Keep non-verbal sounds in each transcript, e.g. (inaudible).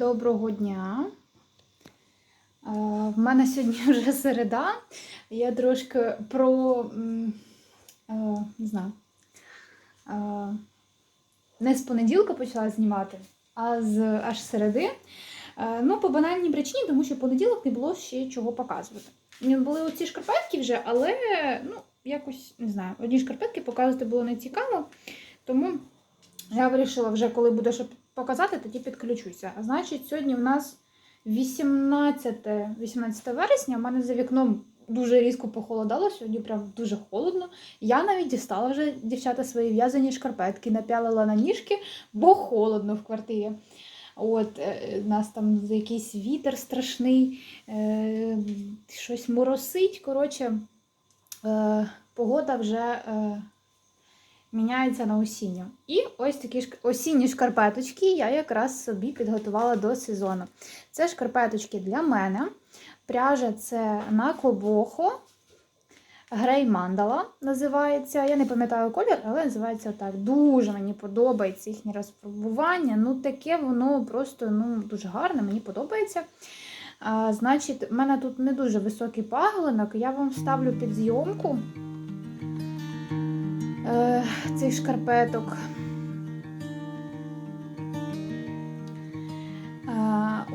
Доброго дня. Е, В мене сьогодні (laughs) вже середа. Я трошки про е, не знаю. е, Не з понеділка почала знімати, а з аж середи. Ну, по банальній причині, тому що в понеділок не було ще чого показувати. Були оці шкарпетки вже, але ну, якось не знаю, одні шкарпетки показувати було не цікаво. Тому я вирішила вже, коли буде що показати, тоді підключуся. Значить, сьогодні в нас 18, 18 вересня. У мене за вікном дуже різко похолодало, сьогодні прям дуже холодно. Я навіть дістала вже дівчата свої в'язані шкарпетки, напялила на ніжки, бо холодно в квартирі. От, е, у нас там якийсь вітер страшний, е, щось моросить. Коротше, е, погода вже е, міняється на осінню. І ось такі осінні шкарпеточки я якраз собі підготувала до сезону. Це шкарпеточки для мене. Пряжа це на кобохо. Грей мандала називається. Я не пам'ятаю колір, але називається так. Дуже мені подобається їхнє розфарбування. Ну, таке воно просто ну, дуже гарне, мені подобається. А, значить, в мене тут не дуже високий паглинок. Я вам ставлю під зйомку цих шкарпеток.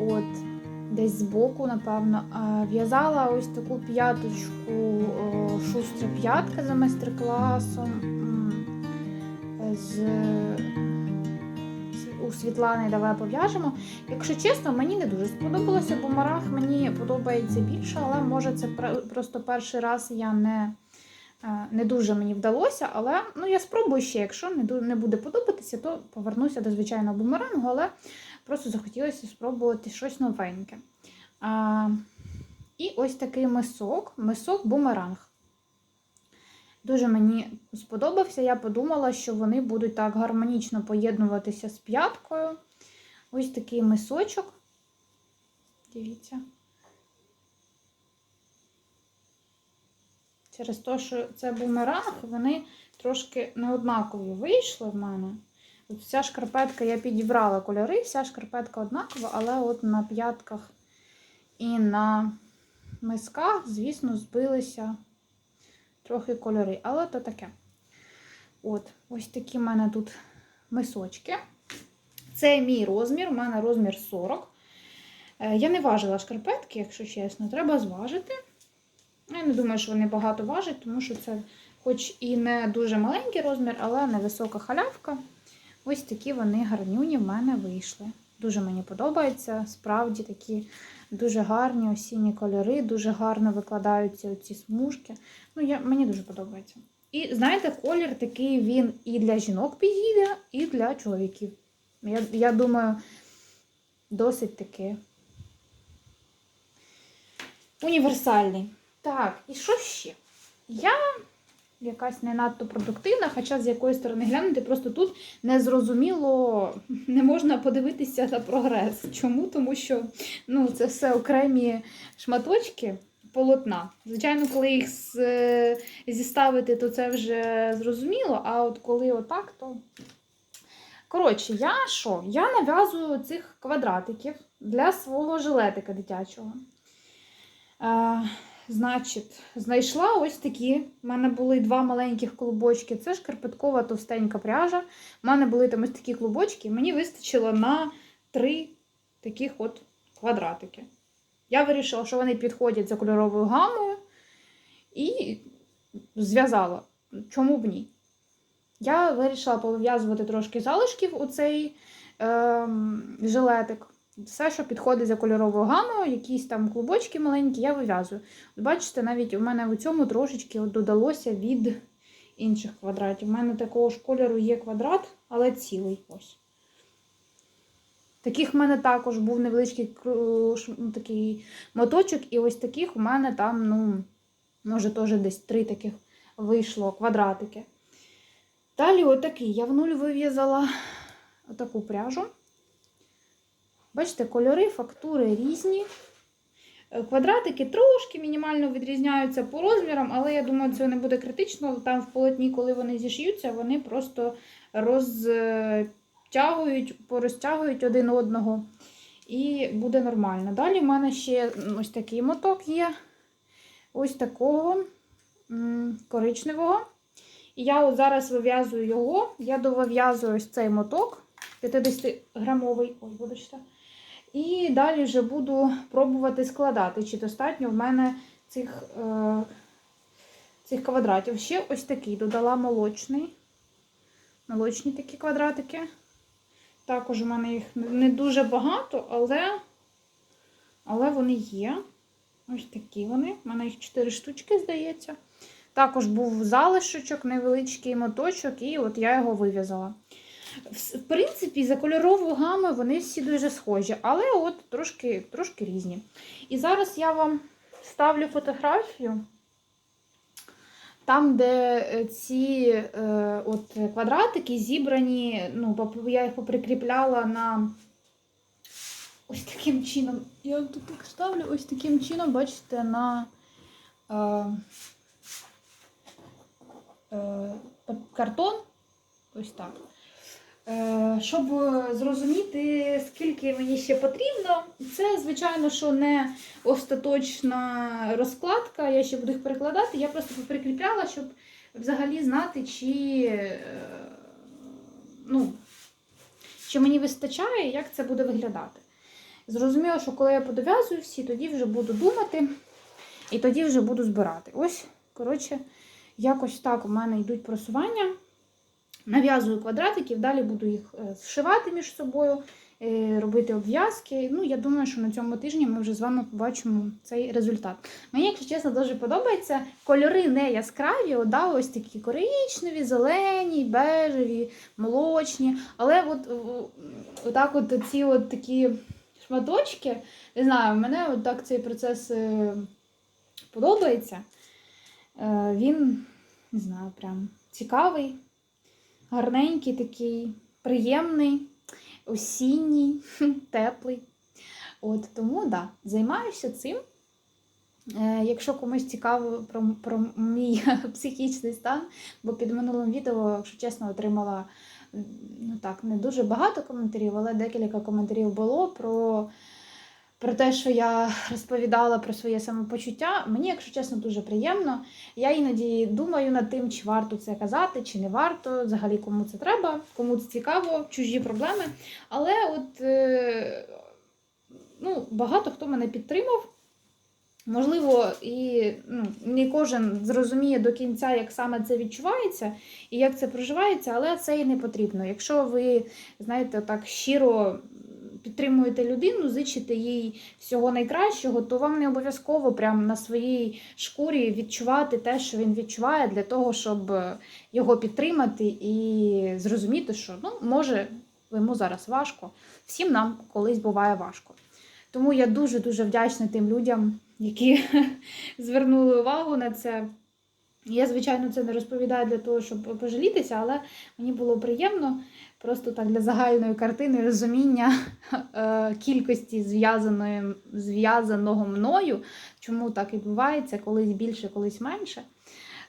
От, десь збоку, напевно. В'язала ось таку п'яточку шустра п'ятка за майстер-класом. З у Світлани давай пов'яжемо. Якщо чесно, мені не дуже сподобалося, бо марах мені подобається більше, але може це пр- просто перший раз я не, не дуже мені вдалося. Але ну, я спробую ще, якщо не, буде подобатися, то повернуся до звичайного бумерангу, але просто захотілося спробувати щось новеньке. А, і ось такий мисок, мисок бумеранг. Дуже мені сподобався. Я подумала, що вони будуть так гармонічно поєднуватися з п'яткою. Ось такий мисочок. Дивіться. Через те, що це бумеранг, вони трошки неоднакові вийшли в мене. От вся шкарпетка я підібрала кольори, вся шкарпетка однакова, але от на п'ятках і на мисках, звісно, збилися трохи кольори, але то таке. От, ось такі в мене тут мисочки. Це мій розмір, у мене розмір 40. Е, Я не важила шкарпетки, якщо чесно, треба зважити. Я не думаю, що вони багато важать, тому що це, хоч і не дуже маленький розмір, але невисока халявка. Ось такі вони гарнюні в мене вийшли. Дуже мені подобається. Справді такі дуже гарні осінні кольори, дуже гарно викладаються ці смужки. Ну, я, мені дуже подобається. І знаєте, колір такий він і для жінок підійде, і для чоловіків. Я, я думаю, досить таки універсальний. Так, і що ще? Я якась не надто продуктивна, хоча з якої сторони глянути, просто тут незрозуміло не можна подивитися на прогрес. Чому? Тому що ну, це все окремі шматочки полотна. Звичайно, коли їх е, зіставити, то це вже зрозуміло, а от коли отак, то. Коротше, я що? Я нав'язую цих квадратиків для свого жилетика дитячого. Е, значить, знайшла ось такі. У мене були два маленьких клубочки. Це шкарпеткова товстенька пряжа. У мене були там ось такі клубочки. Мені вистачило на три таких от квадратики. Я вирішила, що вони підходять за кольоровою гамою і зв'язала. Чому б ні? Я вирішила пов'язувати трошки залишків у цей ем, жилетик. Все, що підходить за кольоровою гамою, якісь там клубочки маленькі, я вив'язую. От бачите, навіть у мене у цьому трошечки додалося від інших квадратів. У мене такого ж кольору є квадрат, але цілий ось. Таких в мене також був невеличкий такий моточок, і ось таких у мене там, ну, може, теж десь три таких вийшло квадратики. Далі отакий. Я в нуль вив'язала отаку пряжу. Бачите, кольори, фактури різні. Е, Квадратики трошки мінімально відрізняються по розмірам, але я думаю, це не буде критично. Там в полотні, коли вони зішиються, вони просто розтягують, порозтягують один одного. і буде нормально. Далі в мене ще ось такий моток є. Ось такого коричневого. І я от зараз вив'язую його. Я довив'язую ось цей моток 50-грамовий. Ой, вибачте. І далі вже буду пробувати складати, чи достатньо в мене цих, е, цих квадратів. Ще ось такий додала молочний. Молочні такі квадратики. Також у мене їх не дуже багато, але, але вони є. Ось такі вони. У мене їх 4 штучки, здається. Також був залишочок, невеличкий моточок, і от я його вив'язала. В принципі, за кольорову гаму вони всі дуже схожі, але от трошки, трошки різні. І зараз я вам ставлю фотографію. Там, де е, ці е, от квадратики зібрані, ну, я їх поприкріпляла на ось таким чином. Я тут ставлю, ось таким чином, бачите, на е, е, картон. Ось так. Е, Щоб зрозуміти, скільки мені ще потрібно, це, звичайно, що не остаточна розкладка, я ще буду їх перекладати, я просто прикріпляла, щоб взагалі знати, чи, е, ну, чи мені вистачає, як це буде виглядати. Зрозуміло, що коли я подов'язую всі, тоді вже буду думати і тоді вже буду збирати. Ось, коротше, якось так у мене йдуть просування. Нав'язую квадратиків, далі буду їх е, зшивати між собою, е, робити обв'язки. Ну, я думаю, що на цьому тижні ми вже з вами побачимо цей результат. Мені, якщо чесно, дуже подобається. Кольори не яскраві, да, ось такі коричневі, зелені, бежеві, молочні. Але от, отак от ці от такі шматочки, не знаю, мене от цей процес е, подобається. Е, Він, не знаю, прям цікавий гарненький такий, приємний, осінній, теплий. От, тому да, займаюся цим. Е, Якщо комусь цікаво про, про мій (laughs) психічний стан, бо під минулим відео, якщо чесно, отримала ну так, не дуже багато коментарів, але декілька коментарів було про, про те, що я розповідала про своє самопочуття. Мені, якщо чесно, дуже приємно. Я іноді думаю над тим, чи варто це казати, чи не варто, взагалі кому це треба, кому це цікаво, чужі проблеми. Але от е, ну, багато хто мене підтримав. Можливо, і ну, не кожен зрозуміє до кінця, як саме це відчувається і як це проживається, але це і не потрібно. Якщо ви, знаєте, так щиро підтримуєте людину, зичите їй всього найкращого, то вам не обов'язково прямо на своїй шкурі відчувати те, що він відчуває, для того, щоб його підтримати і зрозуміти, що ну, може йому зараз важко. Всім нам колись буває важко. Тому я дуже-дуже вдячна тим людям, які (laughs) звернули увагу на це. Я, звичайно, це не розповідаю для того, щоб пожалітися, але мені було приємно просто так для загальної картини розуміння е, кількості зв'язаного мною, чому так відбувається, колись більше, колись менше.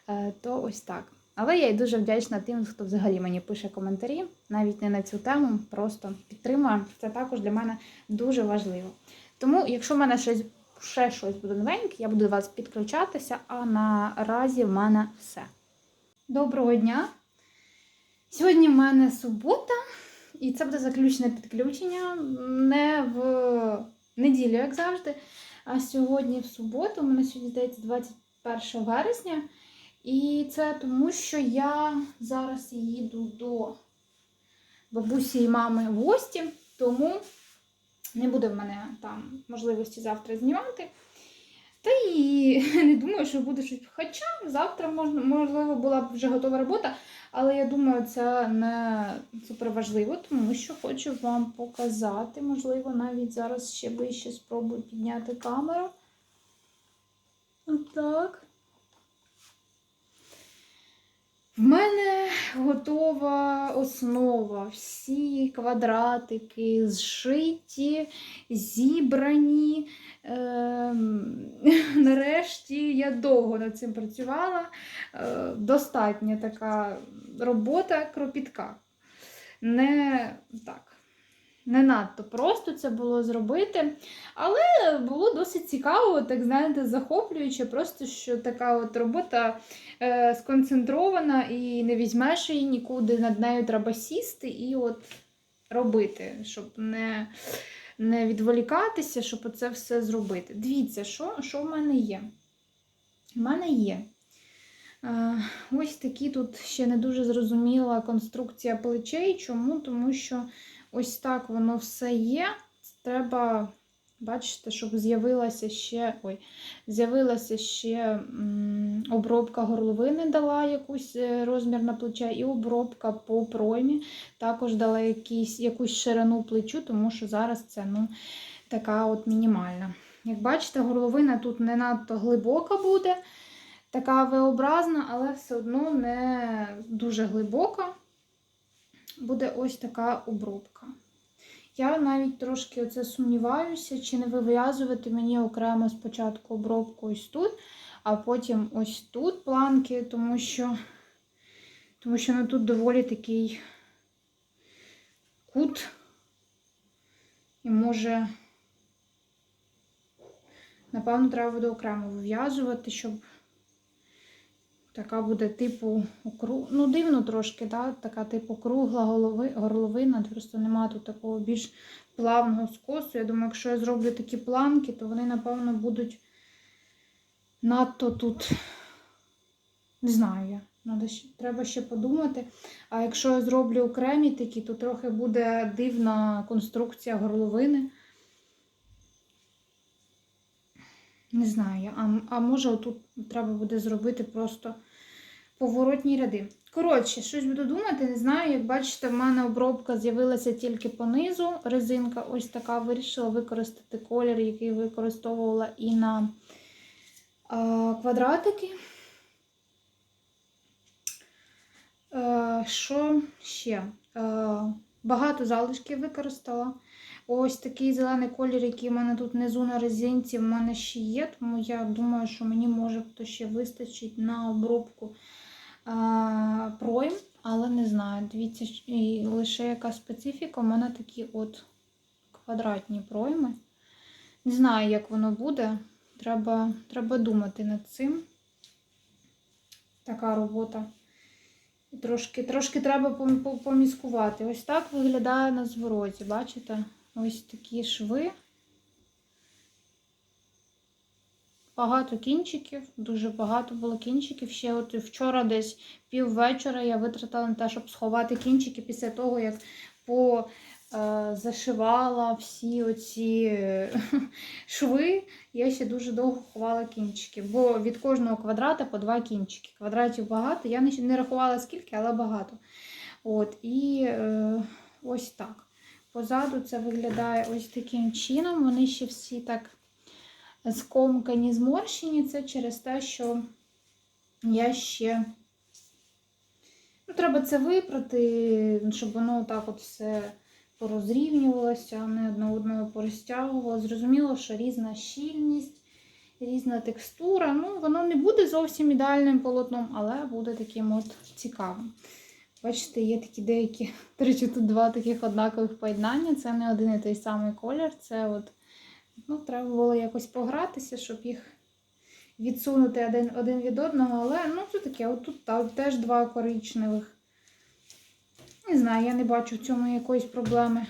Е, то ось так. Але я й дуже вдячна тим, хто взагалі мені пише коментарі, навіть не на цю тему, просто підтримує. Це також для мене дуже важливо. Тому, якщо в мене щось ще щось буде новеньке, я буду до вас підключатися, а наразі в мене все. Доброго дня! Сьогодні в мене субота, і це буде заключне підключення не в неділю, як завжди. А сьогодні в суботу, у мене сьогодні здається 21 вересня. І це тому, що я зараз їду до бабусі і мами в гості, тому не буде в мене там можливості завтра знімати. Та і (laughs) не думаю, що буде щось. Хоча завтра можна, можливо була б вже готова робота, але я думаю, це не супер важливо, тому що хочу вам показати. Можливо, навіть зараз ще ближче спробую підняти камеру. Отак. В мене готова основа. Всі квадратики зшиті, зібрані. Е, (laughs) нарешті я довго над цим працювала. Е, достатня така робота кропітка. Не так. Не надто просто це було зробити, але було досить цікаво, так знаєте, захоплююче, просто що така от робота е, сконцентрована і не візьмеш її нікуди, над нею треба сісти і от робити, щоб не, не відволікатися, щоб це все зробити. Дивіться, що, що в мене є. У мене є. Е, Ось такі тут ще не дуже зрозуміла конструкція плечей. Чому? Тому що ось так воно все є. Треба, бачите, щоб з'явилася ще ой, з'явилася ще обробка горловини, дала якусь е, розмір на плече, і обробка по проймі також дала якісь, якусь ширину плечу, тому що зараз це ну, така от мінімальна. Як бачите, горловина тут не надто глибока буде така V-образна, але все одно не дуже глибока. Буде ось така обробка. Я навіть трошки оце сумніваюся, чи не вив'язувати мені окремо спочатку обробку ось тут, а потім ось тут планки, тому що, тому що ну, тут доволі такий кут. І може, напевно, треба буде окремо вив'язувати, щоб Така буде типу ну дивно трошки, да? така типу кругла голови... горловина, просто нема тут такого більш плавного скосу. Я думаю, якщо я зроблю такі планки, то вони, напевно, будуть надто тут, не знаю я. Надо ще... Треба ще подумати. А якщо я зроблю окремі такі, то трохи буде дивна конструкція горловини. Не знаю. А, а може тут треба буде зробити просто поворотні ряди. Коротше, щось буду думати, не знаю. Як бачите, в мене обробка з'явилася тільки по низу. Резинка ось така вирішила використати колір, який використовувала і на а, квадратики. Е, Що ще? Е, багато залишків використала. Ось такий зелений колір, який в мене тут внизу на резинці, в мене ще є, тому я думаю, що мені може то ще вистачить на обробку пройм, але не знаю. Дивіться, і лише яка специфіка, у мене такі от квадратні пройми. Не знаю, як воно буде. Треба, треба думати над цим. Така робота. Трошки трошки треба поміскувати. Ось так виглядає на звороті, бачите? Ось такі шви. Багато кінчиків, дуже багато було кінчиків. Ще от вчора десь піввечора я витратила на те, щоб сховати кінчики після того, як по е, зашивала всі оці е, (laughs) шви. Я ще дуже довго ховала кінчики, бо від кожного квадрата по два кінчики. Квадратів багато. Я не, рахувала скільки, але багато. От, І е, ось так. Позаду це виглядає ось таким чином. Вони ще всі так скомкані, зморщені. Це через те, що я ще ну, треба це випрати, щоб воно так от все порозрівнювалося, не одне одного порозтягувало. Зрозуміло, що різна щільність, різна текстура. Ну, воно не буде зовсім ідеальним полотном, але буде таким от цікавим. Бачите, є такі деякі, до речі, тут два таких однакових поєднання. Це не один і той самий колір. Це от, ну, треба було якось погратися, щоб їх відсунути один один від одного. Але ну, це таке, от тут та, теж два коричневих. Не знаю, я не бачу в цьому якоїсь проблеми.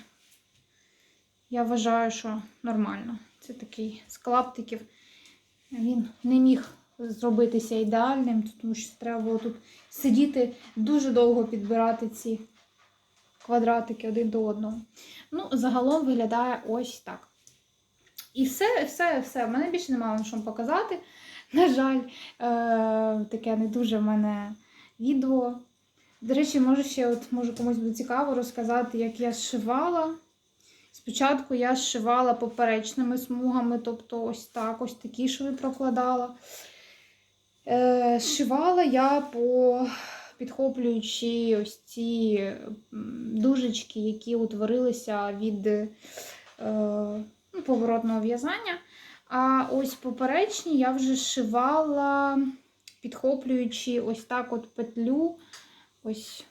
Я вважаю, що нормально. Це такий з клаптиків. Він не міг зробитися ідеальним, тому що треба було тут сидіти дуже довго підбирати ці квадратики один до одного. Ну, загалом виглядає ось так. І все, все, все. В мене більше немає що показати. На жаль, е- таке не дуже в мене відео. До речі, може ще от, може комусь буде цікаво розказати, як я зшивала. Спочатку я зшивала поперечними смугами, тобто ось так, ось такі шви прокладала. Е, Зшивала я по підхоплюючи ось ці дужечки, які утворилися від е, ну, поворотного в'язання. А ось поперечні я вже зшивала, підхоплюючи ось так от петлю, ось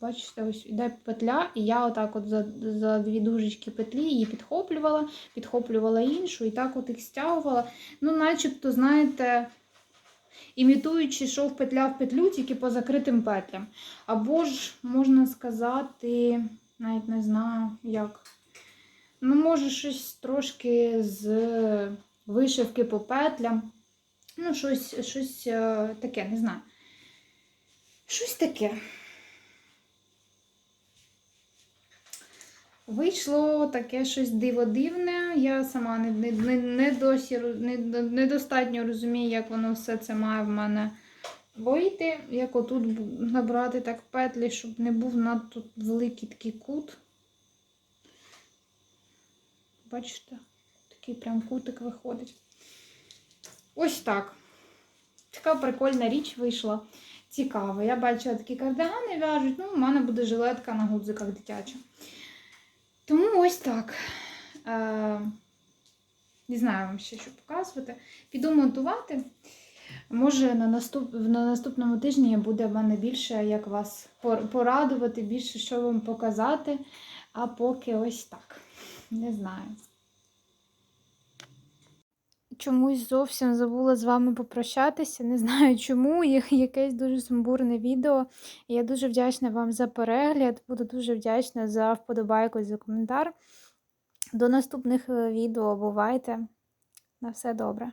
Бачите, ось іде петля, і я отак от за, за дві дужечки петлі її підхоплювала, підхоплювала іншу, і так от їх стягувала. Ну, начебто, знаєте, імітуючи шов петля в петлю, тільки по закритим петлям. Або ж, можна сказати, навіть не знаю, як. Ну, може, щось трошки з вишивки по петлям. Ну, щось, щось е, таке, не знаю. Щось таке. Вийшло таке щось диво-дивне. Я сама не, не, не, досі не, недостатньо розумію, як воно все це має в мене вийти. Як отут набрати так петлі, щоб не був надто великий такий кут. Бачите, такий прям кутик виходить. Ось так. Така прикольна річ вийшла. Цікаво. Я бачила такі кардигани в'яжуть. Ну, у мене буде жилетка на гудзиках дитяча. Тому ось так. Е, не знаю вам ще, що показувати. Піду монтувати. Може, на, наступ... на наступному тижні буде в мене більше, як вас порадувати, більше що вам показати. А поки ось так. Не знаю. Чомусь зовсім забула з вами попрощатися. Не знаю чому. (laughs) Якесь дуже сумбурне відео. Я дуже вдячна вам за перегляд. Буду дуже вдячна за вподобайку за коментар. До наступних е, відео. Бувайте. На все добре.